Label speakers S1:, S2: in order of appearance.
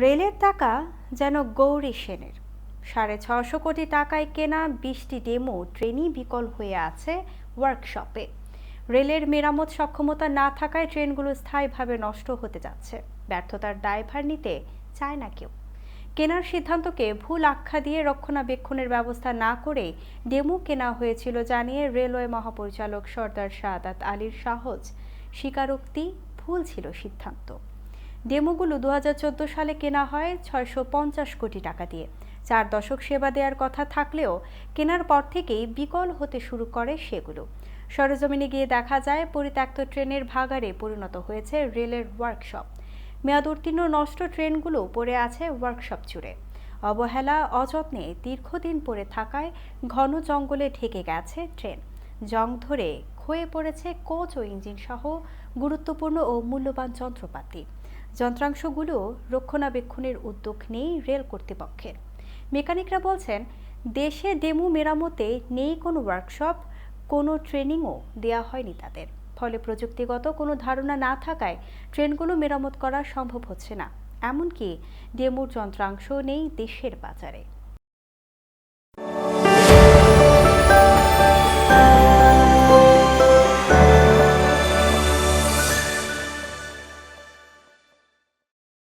S1: রেলের টাকা যেন গৌরী সেনের। সাড়ে ছশো কোটি টাকায় কেনা বিশটি ডেমো ট্রেনই বিকল হয়ে আছে ওয়ার্কশপে। রেলের মেরামত সক্ষমতা না থাকায় ট্রেনগুলো স্থায়ীভাবে নষ্ট হতে যাচ্ছে। ব্যর্থতার দায়ভার নিতে চায় না কেউ। কেনার সিদ্ধান্তকে ভুল আখ্যা দিয়ে রক্ষণাবেক্ষণের ব্যবস্থা না করে ডেমো কেনা হয়েছিল জানিয়ে রেলওয়ে মহাপরিচালক সর্দার শাহাদাত আলীর সাহস স্বীকারোক্তি ভুল ছিল সিদ্ধান্ত। ডেমোগুলো দু হাজার চোদ্দ সালে কেনা হয় ছয়শো পঞ্চাশ কোটি টাকা দিয়ে। চার দশক সেবা দেওয়ার কথা থাকলেও কেনার পর থেকেই বিকল হতে শুরু করে সেগুলো। সরেজমিনে গিয়ে দেখা যায়, পরিত্যক্ত ট্রেনের ভাগাড়ে পরিণত হয়েছে রেলের ওয়ার্কশপ মেয়াদ উত্তীর্ণ নষ্ট ট্রেনগুলো পড়ে আছে ওয়ার্কশপ জুড়ে। অবহেলা, অযত্নে দীর্ঘদিন পড়ে থাকায় ঘন জঙ্গলে ঢেকে গেছে ট্রেন। জং ধরে ক্ষয়ে পড়েছে কোচ ও ইঞ্জিন সহ গুরুত্বপূর্ণ ও মূল্যবান যন্ত্রপাতি। যন্ত্রাংশগুলো রক্ষণাবেক্ষণের উদ্যোগ নেই রেল কর্তৃপক্ষের মেকানিকরা বলছেন, দেশে ডেমু মেরামতে নেই কোনো ওয়ার্কশপ কোনো ট্রেনিংও দেওয়া হয়নি তাদের। ফলে প্রযুক্তিগত কোনো ধারণা না থাকায় ট্রেনগুলো মেরামত করা সম্ভব হচ্ছে না। এমনকি ডেমোর যন্ত্রাংশ নেই দেশের বাজারে।